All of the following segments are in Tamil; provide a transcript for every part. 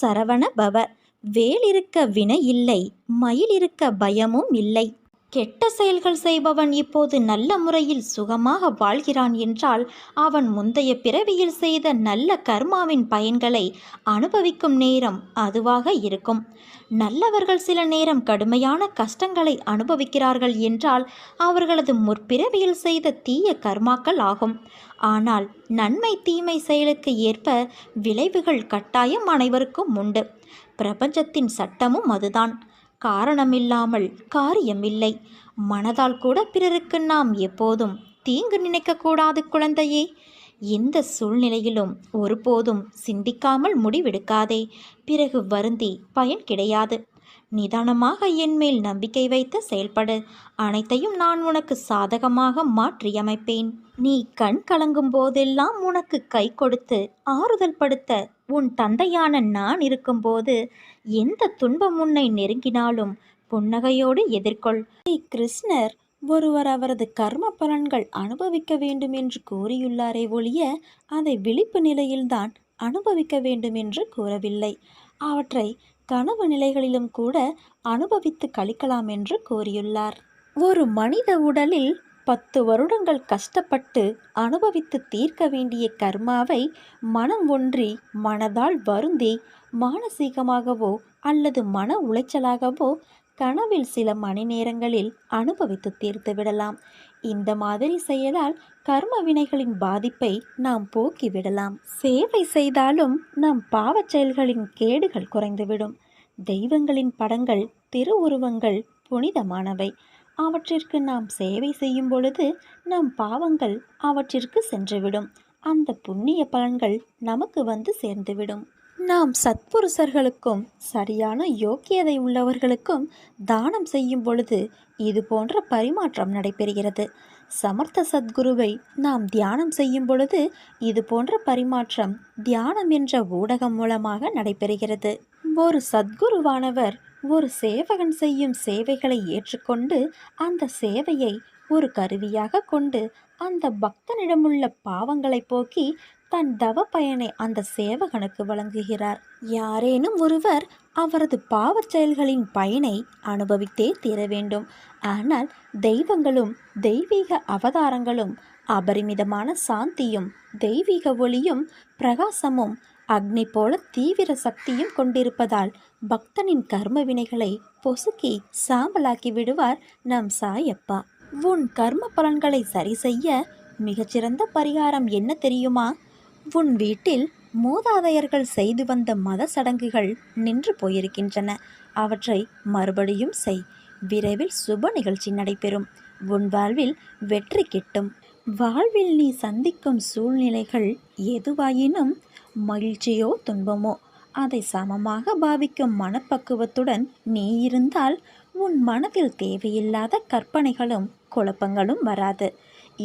சரவண பவ வேல் இருக்க வினை இல்லை மயில் இருக்க பயமும் இல்லை. கெட்ட செயல்கள் செய்பவன் இப்போது நல்ல முறையில் சுகமாக வாழ்கிறான் என்றால் அவன் முந்தைய பிறவியில் செய்த நல்ல கர்மாவின் பயன்களை அனுபவிக்கும் நேரம் அதுவாக இருக்கும். நல்லவர்கள் சில நேரம் கடுமையான கஷ்டங்களை அனுபவிக்கிறார்கள் என்றால் அவர்களது முற்பிறவியில் செய்த தீய கர்மாக்கள் ஆகும். ஆனால் நன்மை தீமை செயலுக்கு ஏற்ப விளைவுகள் கட்டாயம் அனைவருக்கும் உண்டு. பிரபஞ்சத்தின் சட்டமும் அதுதான். காரணமில்லாமல் காரியமில்லை. மனதால் கூட பிறருக்கு நாம் எப்போதும் தீங்கு நினைக்கக்கூடாது குழந்தையே. எந்த சூழ்நிலையிலும் ஒருபோதும் சிந்திக்காமல் முடிவெடுக்காதே. பிறகு வருந்தி பயன் கிடையாது. நிதானமாக என்மேல் நம்பிக்கை வைத்து செயல்படு. அனைத்தையும் நான் உனக்கு சாதகமாக மாற்றியமைப்பேன். நீ கண் கலங்கும் போதெல்லாம் உனக்கு கை கொடுத்து ஆறுதல் படுத்த உன் தந்தையான நான் இருக்கும்போது எந்த துன்பம் உன்னை நெருங்கினாலும் புன்னகையோடு எதிர்கொள். ஸ்ரீ கிருஷ்ணர் ஒருவர் அவரது கர்ம பலன்கள் அனுபவிக்க வேண்டும் என்று கூறியுள்ளாரே ஒழிய அதை விழிப்பு நிலையில்தான் அனுபவிக்க வேண்டும் என்று கூறவில்லை. அவற்றை கனவு நிலைகளிலும் கூட அனுபவித்து கழிக்கலாம் என்று கூறியுள்ளார். ஒரு மனித உடலில் பத்து வருடங்கள் கஷ்டப்பட்டு அனுபவித்து தீர்க்க வேண்டிய கர்மாவை மனம் ஒன்றி மனதால் வருந்தி மானசீகமாகவோ அல்லது மன உளைச்சலாகவோ கனவில் சில மணி நேரங்களில் அனுபவித்து தீர்த்து விடலாம் இந்த மாதிரி செயலால் கர்ம வினைகளின் பாதிப்பை நாம் போக்கிவிடலாம் சேவை செய்தாலும் நம் பாவச் செயல்களின் கேடுகள் குறைந்துவிடும். தெய்வங்களின் படங்கள் திருவுருவங்கள் புனிதமானவை. அவற்றிற்கு நாம் சேவை செய்யும் பொழுது நம் பாவங்கள் அவற்றிற்கு சென்றுவிடும். அந்த புண்ணிய பலன்கள் நமக்கு வந்து சேர்ந்துவிடும். நாம் சத்புருஷர்களுக்கும் சரியான யோக்கியதை உள்ளவர்களுக்கும் தானம் செய்யும் பொழுது இது போன்ற பரிமாற்றம் நடைபெறுகிறது. சமர்த்த சத்குருவை நாம் தியானம் செய்யும் பொழுது இது போன்ற பரிமாற்றம் தியானம் என்ற ஊடகம் மூலமாக நடைபெறுகிறது. ஒரு சத்குருவானவர் ஒரு சேவகன் செய்யும் சேவைகளை ஏற்றுக்கொண்டு அந்த சேவையை ஒரு கருவியாக கொண்டு அந்த பக்தனிடமுள்ள பாவங்களை போக்கி தன் தவ பயனை அந்த சேவகனுக்கு வழங்குகிறார். யாரேனும் ஒருவர் அவரது பாவச் செயல்களின் பயனை அனுபவித்தே தீர வேண்டும். ஆனால் தெய்வங்களும் தெய்வீக அவதாரங்களும் அபரிமிதமான சாந்தியும் தெய்வீக ஒளியும் பிரகாசமும் அக்னி போல தீவிர சக்தியும் கொண்டிருப்பதால் பக்தனின் கர்ம வினைகளை பொசுக்கி சாம்பலாக்கி விடுவார் நம் சாயப்பா. உன் கர்ம பலன்களை சரி செய்ய மிகச்சிறந்த பரிகாரம் என்ன தெரியுமா? உன் வீட்டில் மூதாதையர்கள் செய்து வந்த மத சடங்குகள் நின்று போயிருக்கின்றன. அவற்றை மறுபடியும் செய். விரைவில் சுப நிகழ்ச்சி நடைபெறும். உன் வாழ்வில் வெற்றி கிட்டும். வாழ்வில் நீ சந்திக்கும் சூழ்நிலைகள் எதுவாயினும் மகிழ்ச்சியோ துன்பமோ அதை சமமாக பாவிக்கும் மனப்பக்குவத்துடன் நீ இருந்தால் உன் மனதில் தேவையில்லாத கற்பனைகளும் குழப்பங்களும் வராது.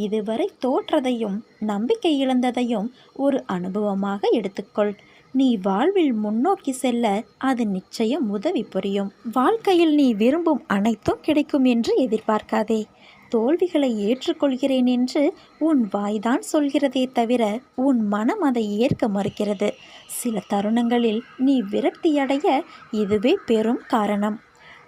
இதுவரை தோற்றதையும் நம்பிக்கை இழந்ததையும் ஒரு அனுபவமாக எடுத்துக்கொள். நீ வாழ்வில் முன்னோக்கி செல்ல அது நிச்சயம் உதவி புரியும். வாழ்க்கையில் நீ விரும்பும் அனைத்தும் கிடைக்கும் என்று எதிர்பார்க்காதே. தோல்விகளை ஏற்றுக்கொள்கிறேன் என்று உன் வாய்தான் சொல்கிறதே தவிர உன் மனம் அதை ஏற்க மறுக்கிறது. சில தருணங்களில் நீ விரக்தியடைய இதுவே பெரும் காரணம்.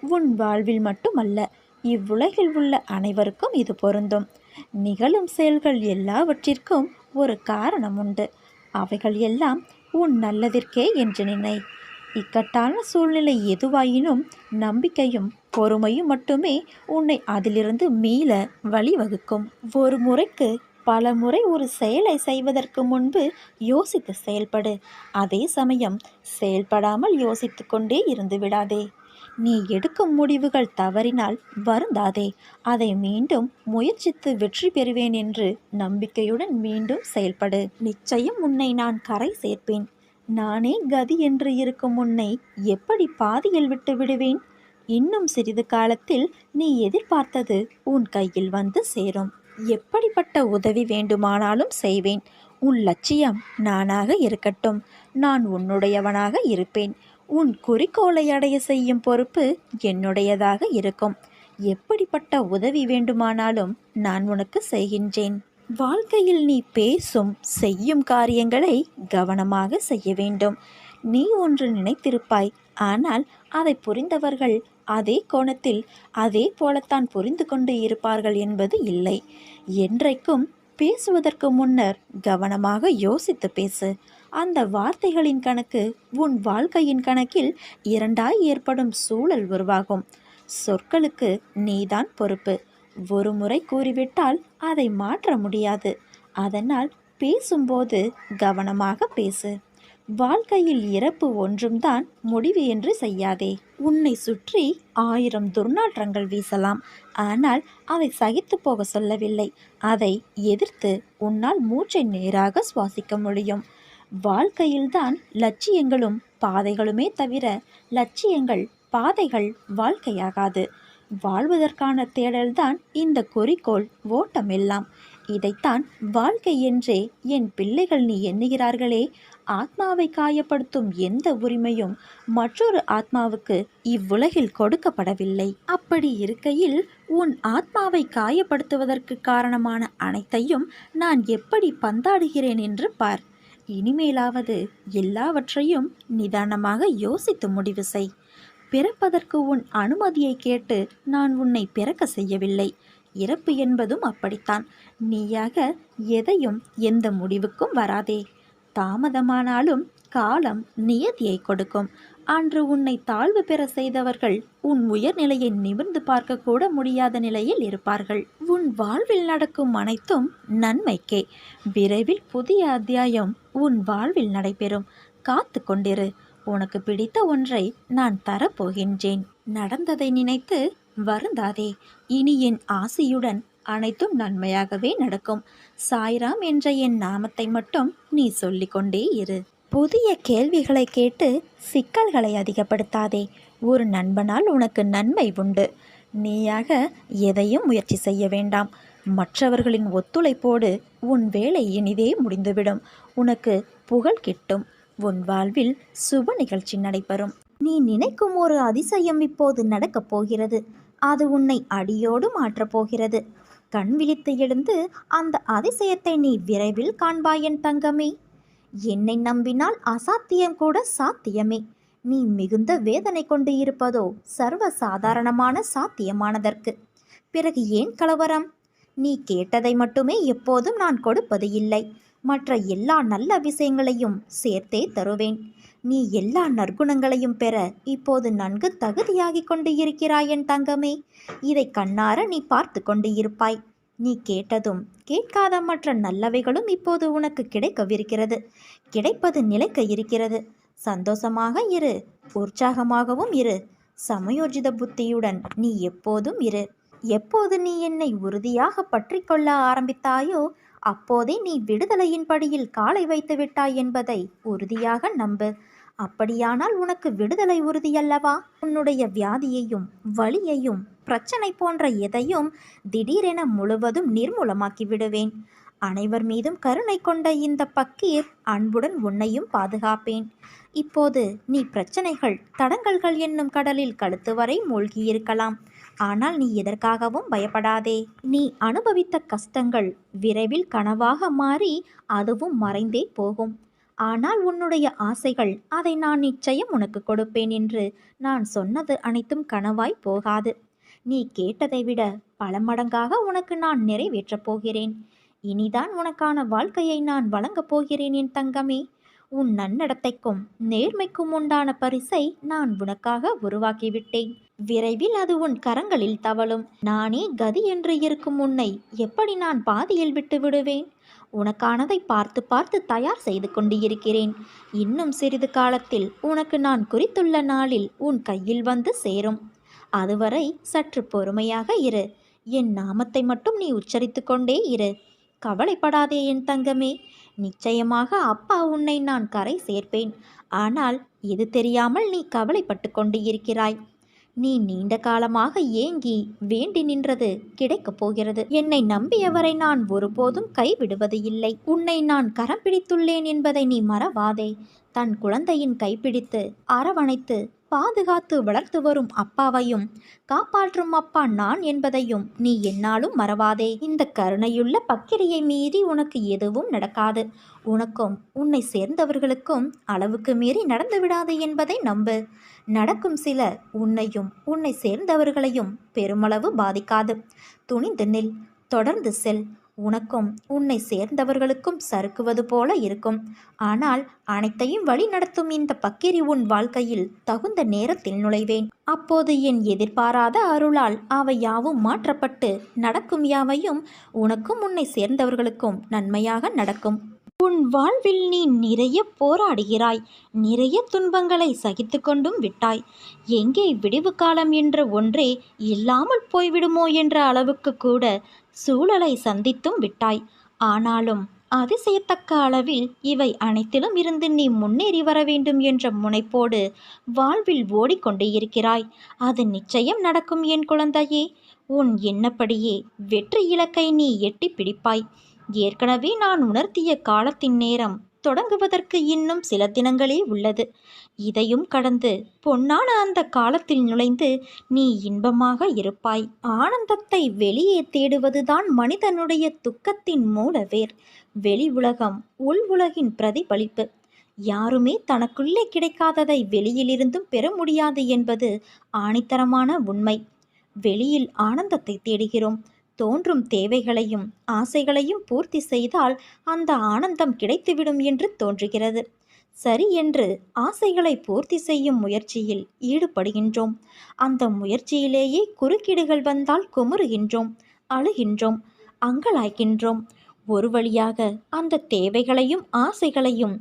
உன் வாழ்வில் மட்டுமல்ல இவ்வுலகில் உள்ள அனைவருக்கும் இது பொருந்தும். நிகழும் செயல்கள் எல்லாவற்றிற்கும் ஒரு காரணம் உண்டு அவைகள் எல்லாம் உன் நல்லதிற்கே என்று நினை. இக்கட்டான சூழ்நிலை எதுவாயினும் நம்பிக்கையும் பொறுமையும் மட்டுமே உன்னை அதிலிருந்து மீள வழிவகுக்கும். ஒரு முறைக்கு பல முறை ஒரு செயலை செய்வதற்கு முன்பு யோசித்து செயல்படு. அதே சமயம் செயல்படாமல் யோசித்து கொண்டே இருந்து விடாதே. நீ எடுக்கும் முடிவுகள் தவறினால் வருந்தாதே. அதை மீண்டும் முயற்சித்து வெற்றி பெறுவேன் என்று நம்பிக்கையுடன் மீண்டும் செயல்படு. நிச்சயம் உன்னை நான் கரை சேர்ப்பேன். நானே கதி என்று இருக்கும் உன்னை எப்படி பாதியில் விட்டு விடுவேன்? இன்னும் சிறிது காலத்தில் நீ எதிர்பார்த்தது உன் கையில் வந்து சேரும். எப்படிப்பட்ட உதவி வேண்டுமானாலும் செய்வேன். உன் லட்சியம் நானாக இருக்கட்டும். நான் உன்னுடையவனாக இருப்பேன். உன் குறிக்கோளை அடைய செய்யும் பொறுப்பு என்னுடையதாக இருக்கும். எப்படிப்பட்ட உதவி வேண்டுமானாலும் நான் உனக்கு செய்கின்றேன். வாழ்க்கையில் நீ பேசும் செய்யும் காரியங்களை கவனமாக செய்ய வேண்டும். நீ ஒன்று நினைத்திருப்பாய். ஆனால் அதை புரிந்தவர்கள் அதே கோணத்தில் அதே போலத்தான் புரிந்து கொண்டு இருப்பார்கள் என்பது இல்லை. என்றைக்கும் பேசுவதற்கு முன்னர் கவனமாக யோசித்து பேசு. அந்த வார்த்தைகளின் கணக்கு உன் வாழ்க்கையின் கணக்கில் இரண்டாய் ஏற்படும் சூழல் உருவாகும். சொற்களுக்கு நீதான் பொறுப்பு. ஒரு முறை கூறிவிட்டால் அதை மாற்ற முடியாது. அதனால் பேசும்போது கவனமாக பேசு. வாழ்க்கையில் இறப்பு ஒன்றும் தான் முடிவு என்று செய்யாதே. உன்னை சுற்றி ஆயிரம் துர்நாற்றங்கள் வீசலாம். ஆனால் அதை சகித்து போக சொல்லவில்லை. அதை எதிர்த்து உன்னால் மூச்சை நேராக சுவாசிக்க முடியும். வாழ்க்கையில்தான் லட்சியங்களும் பாதைகளுமே தவிர லட்சியங்கள் பாதைகள் வாழ்க்கையாகாது. வாழ்வதற்கான தேடல்தான் இந்த குறிக்கோள் ஓட்டமெல்லாம். இதைத்தான் வாழ்க்கை என்றே என் பிள்ளைகள் நீ எண்ணுகிறார்களே. ஆத்மாவை காயப்படுத்தும் எந்த உரிமையும் மற்றொரு ஆத்மாவுக்கு இவ்வுலகில் கொடுக்கப்படவில்லை. அப்படி இருக்கையில் உன் ஆத்மாவை காயப்படுத்துவதற்கு காரணமான அனைத்தையும் நான் எப்படி பந்தாடுகிறேன் என்று பார். இனிமேலாவது எல்லாவற்றையும் நிதானமாக யோசித்து முடிவு செய். பிறப்பதற்கு உன் அனுமதியை கேட்டு நான் உன்னை பிறக்க செய்யவில்லை. இறப்பு என்பதும் அப்படித்தான். நீயாக எதையும் எந்த முடிவுக்கும் வராதே. தாமதமானாலும் காலம் நியதியை கொடுக்கும். அன்று உன்னை தாழ்வு பெற செய்தவர்கள் உன் உயர்நிலையை நிமிர்ந்து பார்க்க கூட முடியாத நிலையில் இருப்பார்கள். உன் வாழ்வில் நடக்கும் அனைத்தும் நன்மைக்கே. விரைவில் புதிய அத்தியாயம் உன் வாழ்வில் நடைபெறும். காத்து கொண்டிரு. உனக்கு பிடித்த ஒன்றை நான் தரப்போகின்றேன். நடந்ததை நினைத்து வருந்தாதே. இனி என் ஆசையுடன் அனைத்தும் நன்மையாகவே நடக்கும். சாய்ராம் என்ற என் நாமத்தை மட்டும் நீ சொல்லிக்கொண்டே இரு. புதிய கேள்விகளை கேட்டு சிக்கல்களை அதிகப்படுத்தாதே. ஒரு நண்பனால் உனக்கு நன்மை உண்டு. நீயாக எதையும் முயற்சி செய்ய வேண்டாம். மற்றவர்களின் ஒத்துழைப்போடு உன் வேலை இனிதே முடிந்துவிடும். உனக்கு புகழ் கிட்டும். உன் வாழ்வில் சுப நிகழ்ச்சி நடைபெறும். நீ நினைக்கும் ஒரு அதிசயம் இப்போது நடக்கப் போகிறது. அது உன்னை அடியோடு மாற்றப் போகிறது. கண் விழித்து எழுந்து அந்த அதிசயத்தை நீ விரைவில் காண்பாய் என் தங்கமே. என்னை நம்பினால் அசாத்தியம் கூட சாத்தியமே. நீ மிகுந்த வேதனை கொண்டு இருப்பதோ சர்வ சாதாரணமான சாத்தியமானதற்கு. பிறகு ஏன் கலவரம்? நீ கேட்டதை மட்டுமே எப்போதும் நான் கொடுப்பது இல்லை. மற்ற எல்லா நல்ல விஷயங்களையும் சேர்த்தே தருவேன். நீ எல்லா நற்குணங்களையும் பெற இப்போது நன்கு தகுதியாகிக் கொண்டு இருக்கிறாய் என் தங்கமே. இதை கண்ணார நீ பார்த்து கொண்டு இருப்பாய். நீ கேட்டதும் கேட்காத மற்ற நல்லவைகளும் இப்போது உனக்கு கிடைக்கவிருக்கிறது. கிடைப்பது நிலைக்க இருக்கிறது. சந்தோஷமாக இரு உற்சாகமாகவும் இரு. சமயோஜித புத்தியுடன் நீ எப்போதும் இரு. எப்போது நீ என்னை உறுதியாக பற்றி கொள்ள ஆரம்பித்தாயோ அப்போதே நீ விடுதலையின் படியில் காலை வைத்து விட்டாய் என்பதை உறுதியாக நம்பு. அப்படியானால் உனக்கு விடுதலை உறுதியல்லவா? உன்னுடைய வியாதியையும் வலியையும் பிரச்சனை போன்ற எதையும் திடீரென முழுவதும் நிர்மூலமாக்கி விடுவேன். அனைவர் மீதும் கருணை கொண்ட இந்த பக்கீர் அன்புடன் உன்னையும் பாதுகாப்பேன். இப்போது நீ பிரச்சனைகள் தடங்கல்கள் என்னும் கடலில் கழுத்து வரை மூழ்கியிருக்கலாம். ஆனால் நீ எதற்காகவும் பயப்படாதே. நீ அனுபவித்த கஷ்டங்கள் விரைவில் கனவாக மாறி அதுவும் மறைந்தே போகும். ஆனால் உன்னுடைய ஆசைகள் அதை நான் நிச்சயம் உனக்கு கொடுப்பேன் என்று நான் சொன்னது அனைத்தும் கனவாய் போகாது. நீ கேட்டதை விட பல மடங்காக உனக்கு நான் நிறைவேற்றப் போகிறேன். இனிதான் உனக்கான வாழ்க்கையை நான் வழங்கப் போகிறேன் என் தங்கமே. உன் நன்னடத்தைக்கும் நேர்மைக்கும் உண்டான பரிசை நான் உனக்காக உருவாக்கிவிட்டேன். விரைவில் அது உன் கரங்களில் தவழும். நானே கதி என்று இருக்கும் உன்னை எப்படி நான் பாதியில் விட்டு விடுவேன்? உனக்கானதை பார்த்து பார்த்து தயார் செய்து கொண்டு இருக்கிறேன் இன்னும் சிறிது காலத்தில் உனக்கு நான் குறித்துள்ள நாளில் உன் கையில் வந்து சேரும். அதுவரை சற்று பொறுமையாக இரு. என் நாமத்தை மட்டும் நீ உச்சரித்து கொண்டே இரு. கவலைப்படாதே என் தங்கமே. நிச்சயமாக அப்பா உன்னை நான் கரை சேர்ப்பேன். ஆனால் இது தெரியாமல் நீ கவலைப்பட்டு கொண்டு இருக்கிறாய் நீ நீண்ட காலமாக ஏங்கி வேண்டி நின்றது கிடைக்கப் போகிறது. என்னை நம்பியவரை நான் ஒருபோதும் கைவிடுவது இல்லை. உன்னை நான் கரம் பிடித்துள்ளேன் என்பதை நீ மறவாதே. தன் குழந்தையின் கைப்பிடித்து அரவணைத்து பாதுகாத்து வளர்த்து வரும் அப்பாவையும் காப்பாற்றும் அப்பா நான் என்பதையும் நீ என்னாலும் மறவாதே. இந்த கருணையுள்ள பக்கிரியை மீறி உனக்கு எதுவும் நடக்காது. உனக்கும் உன்னை சேர்ந்தவர்களுக்கும் அளவுக்கு மீறி நடந்துவிடாது என்பதை நம்பு. நடக்கும் சில உன்னையும் உன்னை சேர்ந்தவர்களையும் பெருமளவு பாதிக்காது. துணிந்து நில் தொடர்ந்து செல். உனக்கும் உன்னை சேர்ந்தவர்களுக்கும் சறுக்குவது போல இருக்கும். ஆனால் அனைத்தையும் வழி நடத்தும் இந்த பக்கிரி உன் வாழ்க்கையில் தகுந்த நேரத்தில் நுழைவேன். அப்போது என் எதிர்பாராத அருளால் அவை யாவும் மாற்றப்பட்டு நடக்கும் யாவையும் உனக்கும் உன்னை சேர்ந்தவர்களுக்கும் நன்மையாக நடக்கும். உன் வாழ்வில் நீ நிறைய போராடுகிறாய் நிறைய துன்பங்களை சகித்து கொண்டும் விட்டாய். எங்கே விடிவு காலம் என்ற ஒன்றே இல்லாமல் போய்விடுமோ என்ற அளவுக்கு கூட சூழலை சந்தித்தும் விட்டாய். ஆனாலும் அதிசயத்தக்க அளவில் இவை அனைத்திலும் இருந்து நீ முன்னேறி வர வேண்டும் என்ற முனைப்போடு வாழ்வில் ஓடிக்கொண்டே இருக்கிறாய். அது நிச்சயம் நடக்கும் என் குழந்தையே. உன் எண்ணப்படியே வெற்றி இலக்கை நீ எட்டி பிடிப்பாய். ஏற்கனவே நான் உணர்த்திய காலத்தின் நேரம் தொடங்குவதற்கு இன்னும் சில தினங்களே உள்ளது. இதையும் கடந்து பொன்னான அந்த காலத்தில் நுழைந்து நீ இன்பமாக இருப்பாய். ஆனந்தத்தை வெளியே தேடுவதுதான் மனிதனுடைய துக்கத்தின் மூலவேர். வெளி உலகம் உள் உலகின் பிரதிபலிப்பு. யாருமே தனக்குள்ளே கிடைக்காததை வெளியிலிருந்தும் பெற முடியாது என்பது ஆணித்தரமான உண்மை. வெளியில் ஆனந்தத்தை தேடுகிறோம். தோன்றும் தேவைகளையும் ஆசைகளையும் பூர்த்தி செய்தால் அந்த ஆனந்தம் கிடைத்துவிடும் என்று தோன்றுகிறது. சரி என்று ஆசைகளை பூர்த்தி செய்யும் முயற்சியில் ஈடுபடுகின்றோம். அந்த முயற்சியிலேயே குறுக்கீடுகள் வந்தால் குமுறுகின்றோம் அழுகின்றோம் அங்கலாய்க்கின்றோம் ஒரு வழியாக அந்த தேவைகளையும் ஆசைகளையும்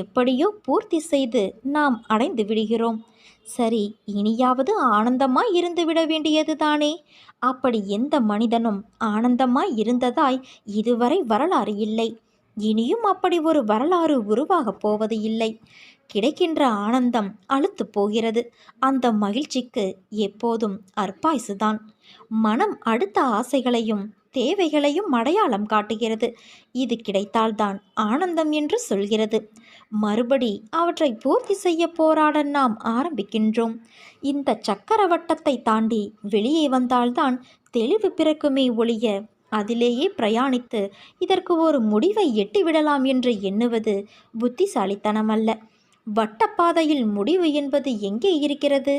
எப்படியோ பூர்த்தி செய்து நாம் அடைந்து விடுகிறோம். சரி இனியாவது ஆனந்தமாய் இருந்துவிட வேண்டியது வேண்டியதுதானே அப்படி எந்த மனிதனும் ஆனந்தமாய் இருந்ததாய் இதுவரை வரலாறு இல்லை. இனியும் அப்படி ஒரு வரலாறு உருவாகப் போவது இல்லை. கிடைக்கின்ற ஆனந்தம் அழுத்து போகிறது. அந்த மகிழ்ச்சிக்கு எப்போதும் அற்பாய்சுதான். மனம் அடுத்த ஆசைகளையும் தேவைகளையும் அடையாளம் காட்டுகிறது. இது கிடைத்தால்தான் ஆனந்தம் என்று சொல்கிறது. மறுபடி அவற்றை பூர்த்தி செய்ய போராட நாம் ஆரம்பிக்கின்றோம். இந்த சக்கரவட்டத்தை தாண்டி வெளியே வந்தால்தான் தெளிவு பிறக்குமே ஒழிய அதிலேயே பிரயாணித்து இதற்கு ஒரு முடிவை எட்டிவிடலாம் என்று எண்ணுவது புத்திசாலித்தனமல்ல. வட்டப்பாதையில் முடிவு என்பது எங்கே இருக்கிறது?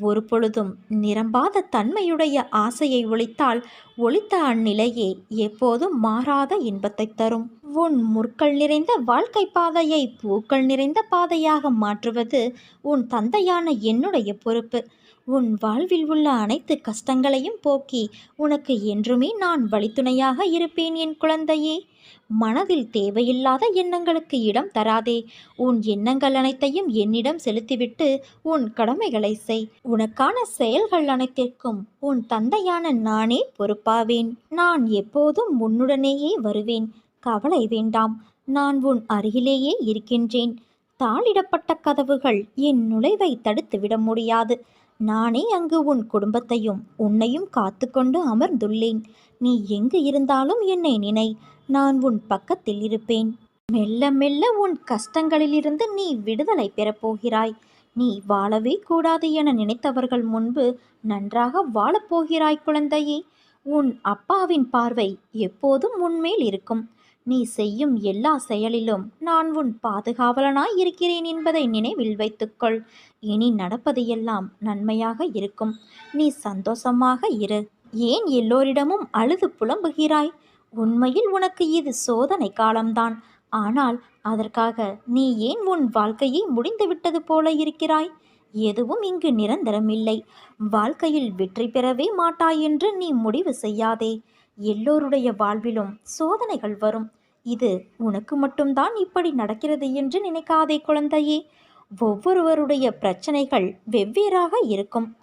ஒரு பொழுதும் நிரம்பாத தன்மையுடைய ஆசையை ஒழித்தால் ஒழித்த அந்நிலையே எப்போதும் மாறாத இன்பத்தை தரும். உன் முற்கள் நிறைந்த வாழ்க்கை பாதையை பூக்கள் நிறைந்த பாதையாக மாற்றுவது உன் தந்தையான என்னுடைய பொறுப்பு. உன் வாழ்வில் உள்ள அனைத்து கஷ்டங்களையும் போக்கி உனக்கு என்றுமே நான் வழித்துணையாக இருப்பேன் என் குழந்தையே. மனதில் தேவையில்லாத எண்ணங்களுக்கு இடம் தராதே. உன் எண்ணங்கள் அனைத்தையும் என்னிடம் செலுத்திவிட்டு உன் கடமைகளை செய். உனக்கான செயல்கள் அனைத்திற்கும் உன் தந்தையான நானே பொறுப்பாவேன். நான் எப்போதும் உன்னுடனேயே வருவேன். கவலை வேண்டாம். நான் உன் அருகிலேயே இருக்கின்றேன். தாளிடப்பட்ட கதவுகள் என் நுழைவை தடுத்துவிட முடியாது. நானே அங்கு உன் குடும்பத்தையும் உன்னையும் காத்து கொண்டு அமர்ந்துள்ளேன். நீ எங்கு இருந்தாலும் என்னை நினை நான் உன் பக்கத்தில் இருப்பேன். மெல்ல மெல்ல உன் கஷ்டங்களிலிருந்து நீ விடுதலை பெறப்போகிறாய் நீ வாழவே கூடாது என நினைத்தவர்கள் முன்பு நன்றாக வாழப்போகிறாய் குழந்தையே. உன் அப்பாவின் பார்வை எப்போதும் உன்மேல் இருக்கும். நீ செய்யும் எல்லா செயலிலும் நான் உன் பாதுகாவலனாய் இருக்கிறேன் என்பதை நினைவில் வைத்துக்கொள். இனி நடப்பது எல்லாம் நன்மையாக இருக்கும். நீ சந்தோஷமாக இரு. ஏன் எல்லோரிடமும் அழுது புலம்புகிறாய்? உண்மையில் உனக்கு இது சோதனை காலம்தான். ஆனால் அதற்காக நீ ஏன் உன் வாழ்க்கையை முடிந்துவிட்டது போல இருக்கிறாய்? எதுவும் இங்கு நிரந்தரமில்லை. வாழ்க்கையில் வெற்றி பெறவே மாட்டாய் என்று நீ முடிவு செய்யாதே. எல்லோருடைய வாழ்விலும் சோதனைகள் வரும். இது உனக்கு மட்டும்தான் இப்படி நடக்கிறது என்று நினைக்காதே குழந்தையே. ஒவ்வொருவருடைய பிரச்சனைகள் வெவ்வேறாக இருக்கும்.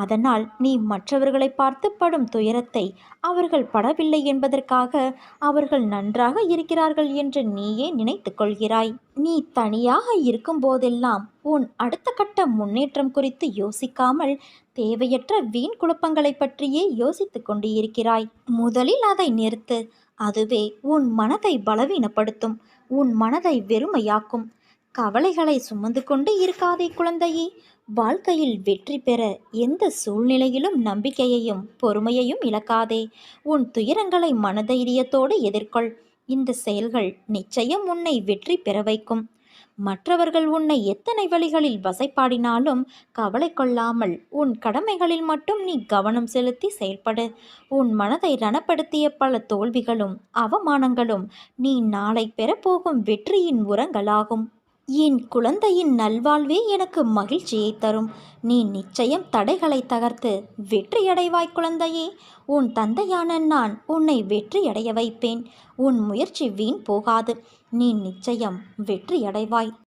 அதனால் நீ மற்றவர்களை பார்த்து படும் துயரத்தை அவர்கள் படவில்லை என்பதற்காக அவர்கள் நன்றாக இருக்கிறார்கள் என்று நீயே நினைத்து கொள்கிறாய். நீ தனியாக இருக்கும் போதெல்லாம் உன் அடுத்த கட்ட முன்னேற்றம் குறித்து யோசிக்காமல் தேவையற்ற வீண் குழப்பங்களை பற்றியே யோசித்துக் கொண்டு இருக்கிறாய் முதலில் அதை நிறுத்து. அதுவே உன் மனதை பலவீனப்படுத்தும். உன் மனதை வெறுமையாக்கும். கவலைகளை சுமந்து கொண்டு இருக்காதே குழந்தையே. வாழ்க்கையில் வெற்றி பெற எந்த சூழ்நிலையிலும் நம்பிக்கையையும் பொறுமையையும் இழக்காதே. உன் துயரங்களை மனதைரியத்தோடு எதிர்கொள். இந்த செயல்கள் நிச்சயம் உன்னை வெற்றி பெற வைக்கும். மற்றவர்கள் உன்னை எத்தனை வழிகளில் வசைப்பாடினாலும் கவலை கொள்ளாமல் உன் கடமைகளில் மட்டும் நீ கவனம் செலுத்தி செயல்படு. உன் மனதை ரணப்படுத்திய பல தோல்விகளும் அவமானங்களும் நீ நாளை பெறப்போகும் வெற்றியின் உரங்களாகும். என் குழந்தையின் நல்வாழ்வே எனக்கு மகிழ்ச்சியை தரும். நீ நிச்சயம் தடைகளை தகர்த்து வெற்றியடைவாய் குழந்தையே. உன் தந்தையான நான் உன்னை வெற்றியடைய வைப்பேன். உன் முயற்சி வீண் போகாது. நீ நிச்சயம் வெற்றியடைவாய்.